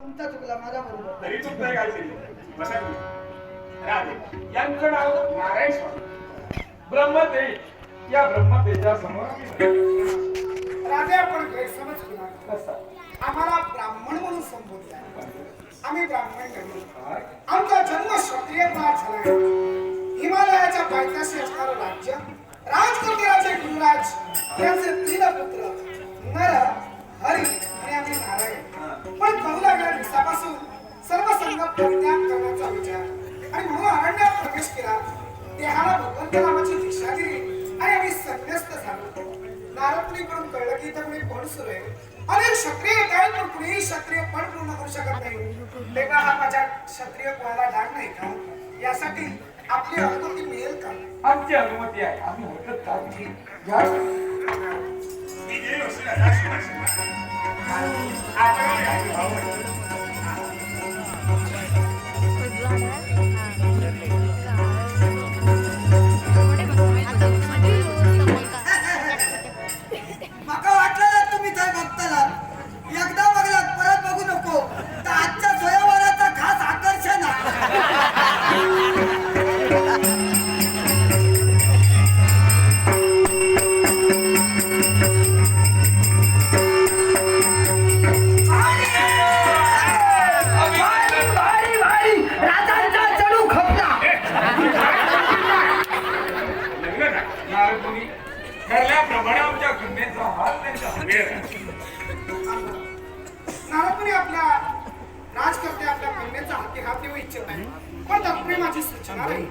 तुमचा चुकला माझा बरोबर तरी काहीतरी बसा तुम्ही. राधे यांचं नाव नारायण स्वामी ब्रह्मतेज या ब्रह्मतेजा समोर. राधे आपण गैरसमज केला कसा? आम्हाला ब्राह्मण म्हणून संबोधले आम्ही ब्राह्मण नाही काय? आमचा जन्म क्षत्रिय कुळात झाला. हिमालयाच्या पायथ्याशी असणारं राज्य राजकन्याचे गुरुराज यांचे तीन पुत्र नर हरी प्रवेश केला. देहाला भगवंत नामाची दीक्षा दिली. आणि आम्ही संन्यस्त झालो. नारदमुनीकडून कळलं की इथं कुणी पण सुरू आहे. अनेक क्षत्रिय येत आहेत पण कुणीही क्षत्रिय पण पूर्ण करू शकत नाही. तेव्हा हा माझ्या क्षत्रिय कुळाला डाग नाही का? यासाठी आपली अनुमती मिळेल का? आमची अनुमती आहे. आम्ही हरकत काढली घ्या. राजकर्ते आपल्या कन्येचा हाती हात देऊ इच्छित नाही. पण तत्पूर्वी माझी सूचना नाही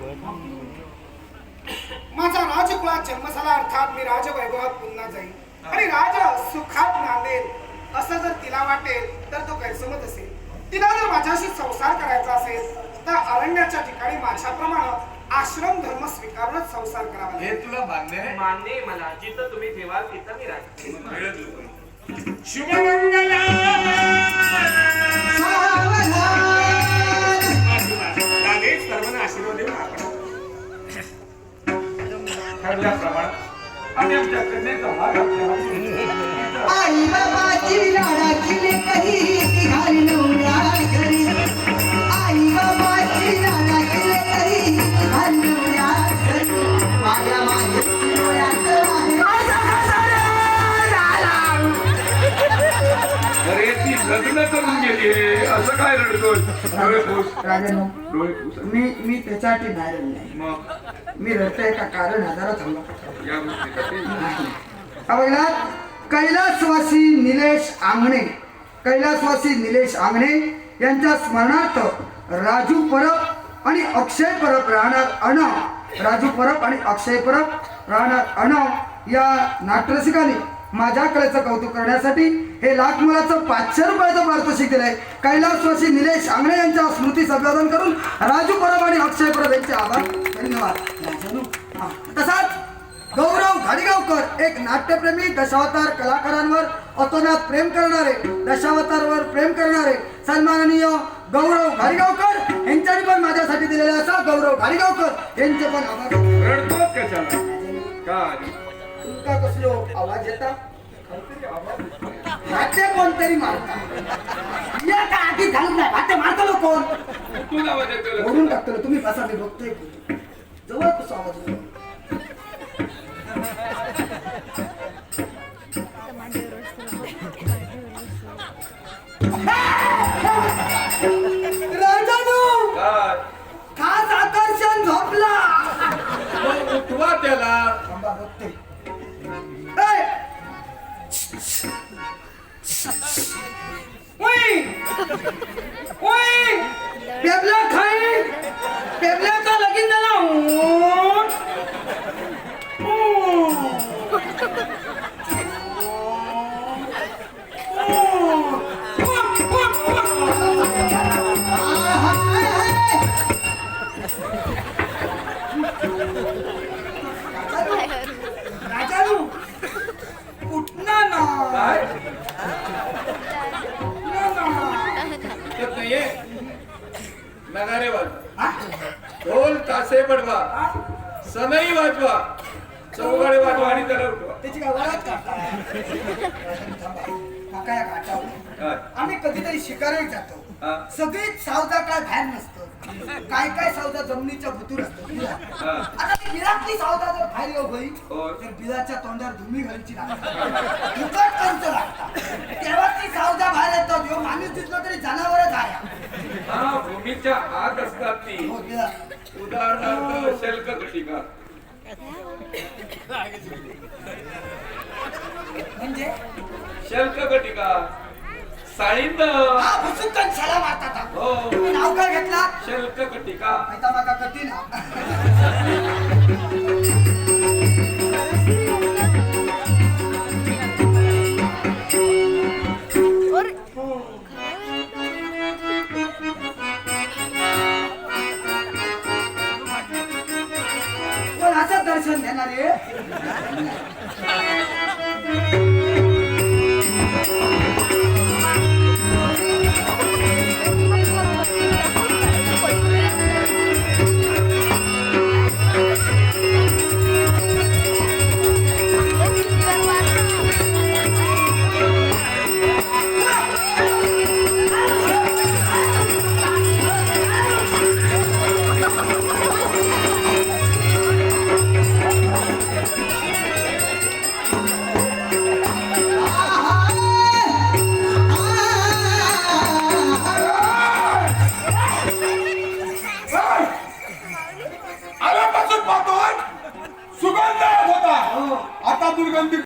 माझा राजकुळात जन्म झाला अर्थात मी राजवैभवात पुन्हा जाईल आणि राज सुखात नांदेल असं जर तिला वाटेल तर तो गैरसमज असेल. तिला जर माझ्याशी संसार करायचा असेल तर अरण्याच्या ठिकाणी माझ्याप्रमाणे आश्रम धर्म स्वीकारूनच संसार करावा. हे तुला मान्य आहे? मान्य आहे मला. जिथं तुम्ही ठेवाल तिथं मी राहील शुभमंगला! आम्ही आमच्या कन्येचा हाती आई बाबाची लाडाची लेकरी घाली नवरा घरी? आई बाबाची लाडाची लेकरी घाली नवरा घरी? माझ्या माझ्या डोळ्यात अरे ती लग्न करून गेली असं काय रडतोय? डोळे पुस. राजानो डोळे पुस. मी मी त्याच्यासाठी नाही रडले मग? मी रडतोय का? कारण हजारा थांबला या गोष्टीसाठी हा बघला कैलासवासी निलेश आंगणे. कैलासवासी निलेश आंगणे यांच्या स्मरणार्थ राजू परब आणि अक्षय परब राहणार अण राजू परब आणि अक्षय परब राहणार अण या नाट्यरसिकांनी. माझ्या कलेचं कौतुक करण्यासाठी हे लाख मुलाचं पाचशे रुपयाचं पारितोषिक दिलंय. कैलासवासी निलेश आंगळे यांच्या स्मृती संवर्धन करून राजू परब आणि अक्षय परब यांचे आभार. धन्यवाद. तसाच गौरव घाडीगावकर एक नाट्यप्रेमी दशावतार कलाकारांवर अतोनात प्रेम करणारे दशावतारवर प्रेम करणारे सन्माननीय गौरव घाडीगावकर यांच्यानी पण माझ्यासाठी दिलेला असा गौरव घाडीगावकर यांचे पण आभार. तुमका कसलो आवाज येता. हाते कोणतरी मारता. या का आधी झालं नाही? हाते मारतो कोण कुठून आवाज येतोय? ओढून टाकतो ना, तुम्ही बसा मी बघतोय जवळ कसं आवाज येतो ઓય ઓય પેપલા ખાઈ ढोल तासे बडवा सनई वाजवा. चौघडे वाजवा आणि त्याला उठवा. त्याची काय वरात काढता? आम्ही कधीतरी शिकारायला जातो. सगळीच सावजा काय बाहेर नसतं. काय काय सावजा जमिनीच्या भुतूर असतो. आता ती बिलातली सावजा जर बाहेर येऊ होई. तर बिलाच्या तोंडावर धुमी घालची लागतात लागतात तेव्हा ती सावजा बाहेर येतो ह्यो माणूस दिसलो तरी जनावरच आहे हा भूमीच्या आत असतात ती. हो उदाहरणार्थ शेल्क घटिका म्हणजे? शेल्क घटिका साळींद हा मारतात हा. हो. नाव काय घेतला? शेल्क घटिका माहिता माका कधी 하셨네 나를. 네.